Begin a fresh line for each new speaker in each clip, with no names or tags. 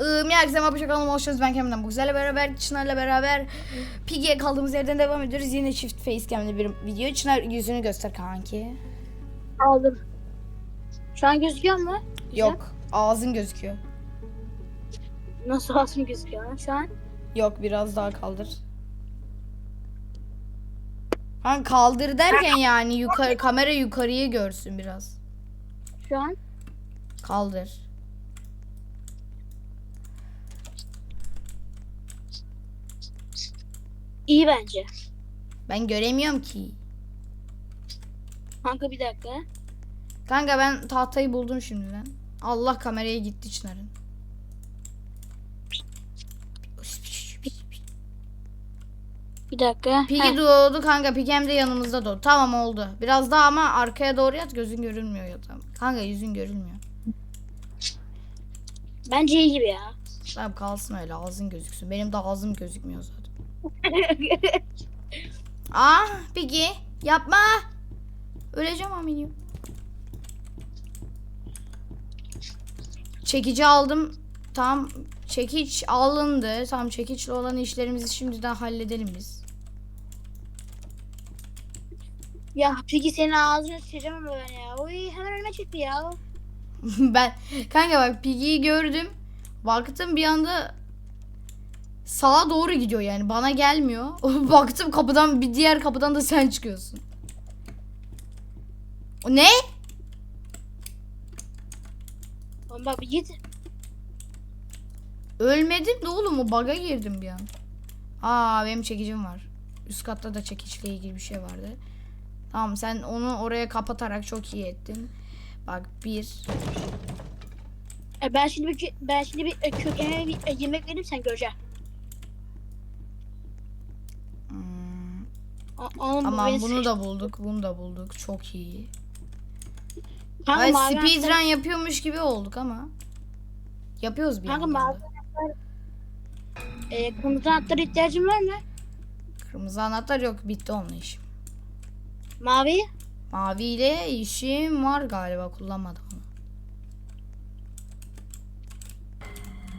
Iı, herkese merhaba kanalıma hoş geldiniz. Ben Kemal'den bu güzelle beraber Çınar'la beraber Piggy'ye kaldığımız yerden devam ediyoruz. Yine çift facecam'li bir video. Çınar yüzünü göster kanki.
Aldım. Şu an gözüküyor mu?
Yok. Ağzın gözüküyor.
Nasıl asım gözüküyor şu an?
Yok biraz daha kaldır. Han kaldır derken yani yukarı kamera yukarıyı görsün biraz.
Şu an
Kaldır.
İyi bence.
Ben göremiyorum ki.
Kanka bir dakika.
Kanka ben tahtayı buldum şimdiden. Allah kameraya gitti Çınar'ın.
Bir dakika.
Piggy doğdu kanka Piggy hem de yanımızda doğdu. Tamam oldu. Biraz daha ama arkaya doğru yat gözün görünmüyor ya tamam. Kanka yüzün görünmüyor.
Bence iyi gibi ya.
Tamam kalsın öyle ağzın gözüksün. Benim de ağzım gözükmüyor zaten. Ah Piggy yapma. Öleceğim aminim. Çekici aldım. Tam çekiç alındı. Tam çekiçle olan işlerimizi şimdiden halledelim biz.
ya Piggy senin ağzını sıçacağım ama ben ya. Oy hemen önüme çıktı ya.
ben kanka bak Piggy'yi gördüm. Baktım bir anda sağa doğru gidiyor yani bana gelmiyor. Baktım kapıdan bir diğer kapıdan da sen çıkıyorsun. O ne?
Oğlum bak bir git.
Ölmedim de oğlum o bug'a girdim bir an. Aa benim çekicim var. Üst katta da çekiçle ilgili bir şey vardı. Tamam sen onu oraya kapatarak çok iyi ettin. Bak bir.
E, ben şimdi bir ben şimdi bir e, kökeme bir e, yemek vereyim sen göreceksin.
Tamam
beni
bunu da bulduk. Bunu da bulduk. Çok iyi.
Kanka
Ay
mavi
speedrun
anahtar-
yapıyormuş gibi olduk ama. Yapıyoruz bir
Kanka
yandan
mavi
da.
anahtar. E, kırmızı anahtara ihtiyacın var mı?
Kırmızı anahtar yok. Bitti onun işim.
Mavi.
Maviyle işim var galiba. Kullanmadım onu.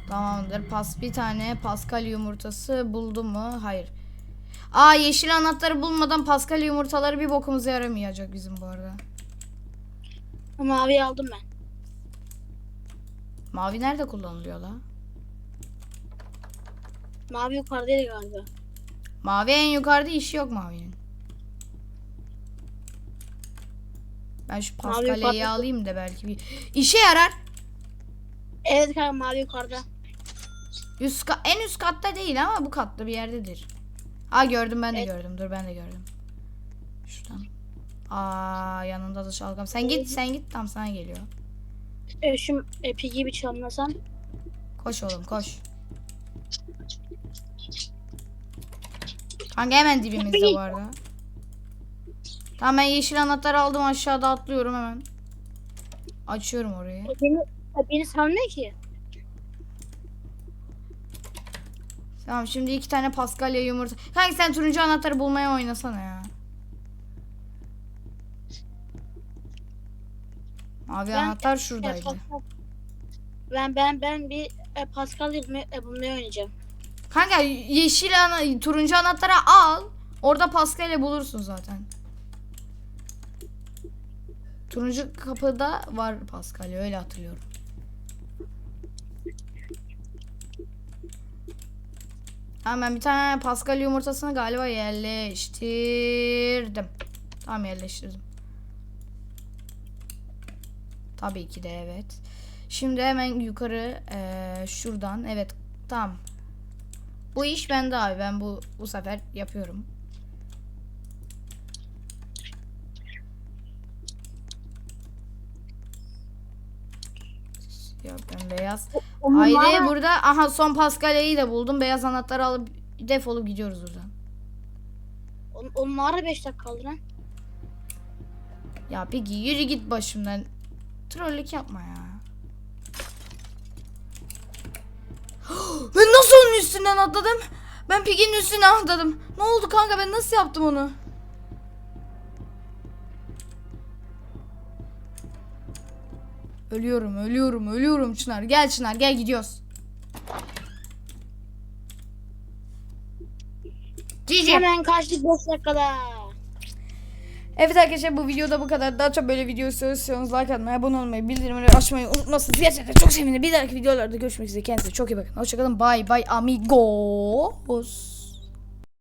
Tamamdır. Pas bir tane Pascal yumurtası buldum mu? Hayır. Aa yeşil anahtarı bulmadan Pascal yumurtaları bir bokumuza yaramayacak bizim bu arada.
Maviyi aldım ben.
Mavi nerede kullanılıyor la?
Mavi yukarıdaydı galiba.
Mavi en yukarıda işi yok mavinin. Ben şu
Mavi yukarıda.
alayım da belki bir işe yarar.
Evet kanka mavi yukarıda.
Üst en üst katta değil ama bu katta bir yerdedir. Aa gördüm ben de
Evet.
gördüm. Dur ben de gördüm. Şuradan. Aa yanında da şalgam. Sen git sen git tam sana geliyor.
E, şu e, Piggy'yi bir çalmasam.
Koş oğlum koş. Kanka hemen dibimizde bu arada. Tamam ben yeşil anahtarı aldım aşağıda atlıyorum hemen. Açıyorum orayı.
E, beni, e, beni sanmıyor ki.
Tamam şimdi iki tane Paskalya yumurta. Kanka sen turuncu anahtarı bulmaya oynasana ya. Mavi
Ben-
anahtar şuradaydı.
Pascal- ben ben ben bir e, Pascal e, bulmaya oynayacağım.
Kanka yeşil ana turuncu anahtarı al. Orada Paskalya bulursun zaten. Turuncu kapıda var Paskalya öyle hatırlıyorum. Hemen bir tane Paskalya yumurtasını galiba yerleştirdim. Tamam yerleştirdim. Tabii ki de evet. Şimdi hemen yukarı eee, şuradan evet tamam. Bu iş bende abi ben bu bu sefer yapıyorum. Yok ben beyaz.
Onun
Haydi
mağara-
burada aha son Paskalya'yı da buldum. Beyaz anahtarı alıp defolup gidiyoruz buradan.
Onun, onun mağara 5 dakika kaldı lan.
Ya peki yürü git başımdan. Trollük yapma ya. ben nasıl onun üstünden atladım? Ben Piggy'nin üstüne atladım. Ne oldu kanka ben nasıl yaptım onu? Ölüyorum ölüyorum ölüyorum Çınar. Gel Çınar gel gidiyoruz. Cici.
Hemen kaçtık 5 dakikada.
Evet arkadaşlar bu videoda bu kadar. Daha çok böyle video istiyorsanız like atmayı, abone olmayı, bildirimleri açmayı unutmazsınız. Gerçekten çok sevindim. Bir dahaki videolarda görüşmek üzere. Kendinize çok iyi bakın. Hoşçakalın. Bye bye amigos.